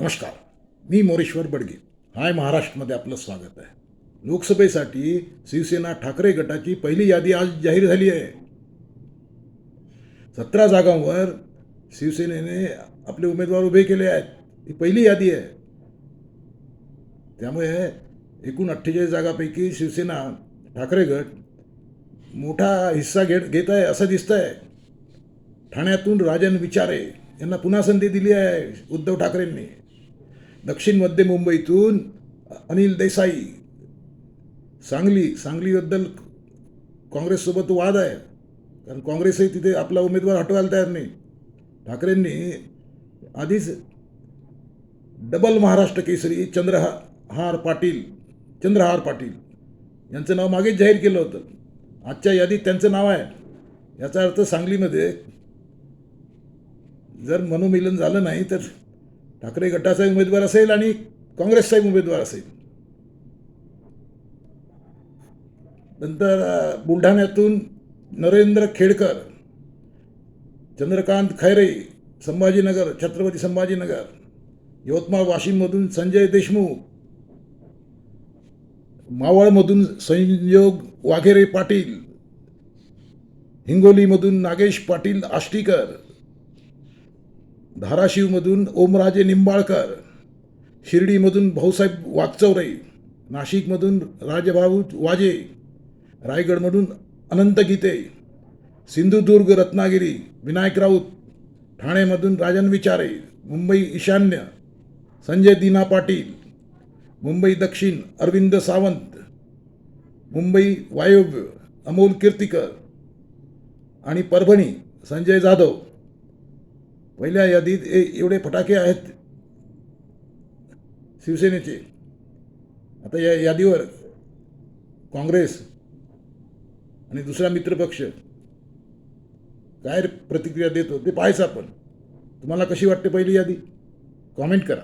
नमस्कार मी मोरेश्वर बडगे. हाय महाराष्ट्रमध्ये आपलं स्वागत आहे. लोकसभेसाठी शिवसेना ठाकरे गटाची पहिली यादी आज जाहीर झाली आहे. सतरा जागांवर शिवसेनेने आपले उमेदवार उभे केले आहेत. ही पहिली यादी आहे. त्यामुळे एकूण अठ्ठेचाळीस जागापैकी शिवसेना ठाकरे गट मोठा हिस्सा घेत घेत आहे असं दिसतं आहे ठाण्यातून राजन विचारे यांना पुन्हा संधी दिली आहे उद्धव ठाकरेंनी. दक्षिण मध्य मुंबईतून अनिल देसाई. सांगली सांगलीबद्दल काँग्रेससोबत वाद आहे. कारण काँग्रेसही तिथे आपला उमेदवार हटवायला तयार नाही. ठाकरेंनी आधीच डबल महाराष्ट्र केसरी चंद्रहार पाटील चंद्रहार पाटील यांचं नाव मागेच जाहीर केलं होतं. आजच्या यादीत त्यांचं नाव आहे. याचा अर्थ सांगलीमध्ये जर मनोमिलन झालं नाही तर ठाकरे गटाचा उमेदवार असेल आणि काँग्रेसचाही उमेदवार असेल. नंतर बुलढाण्यातून नरेंद्र खेडकर चंद्रकांत खैरे संभाजीनगर छत्रपती संभाजीनगर यवतमाळ वाशिममधून संजय देशमुख मावळमधून संयोग वाघेरे पाटील हिंगोलीमधून नागेश पाटील आष्टीकर धाराशिवमधून ओमराजे निंबाळकर शिर्डीमधून भाऊसाहेब वागचौरे नाशिकमधून राजभाऊ वाजे रायगडमधून अनंत गीते सिंधुदुर्ग रत्नागिरी विनायक राऊत ठाणेमधून राजन विचारे मुंबई ईशान्य संजय दिना पाटील मुंबई दक्षिण अरविंद सावंत मुंबई वायव्य अमोल कीर्तिकर आणि परभणी संजय जाधव. पहिल्या यादीत ए एवढे फटाके आहेत शिवसेनेचे. आता या यादीवर काँग्रेस आणि दुसरा मित्रपक्ष काय प्रतिक्रिया देतो ते पाहायचं आपण. तुम्हाला कशी वाटते पहिली यादी? कॉमेंट करा.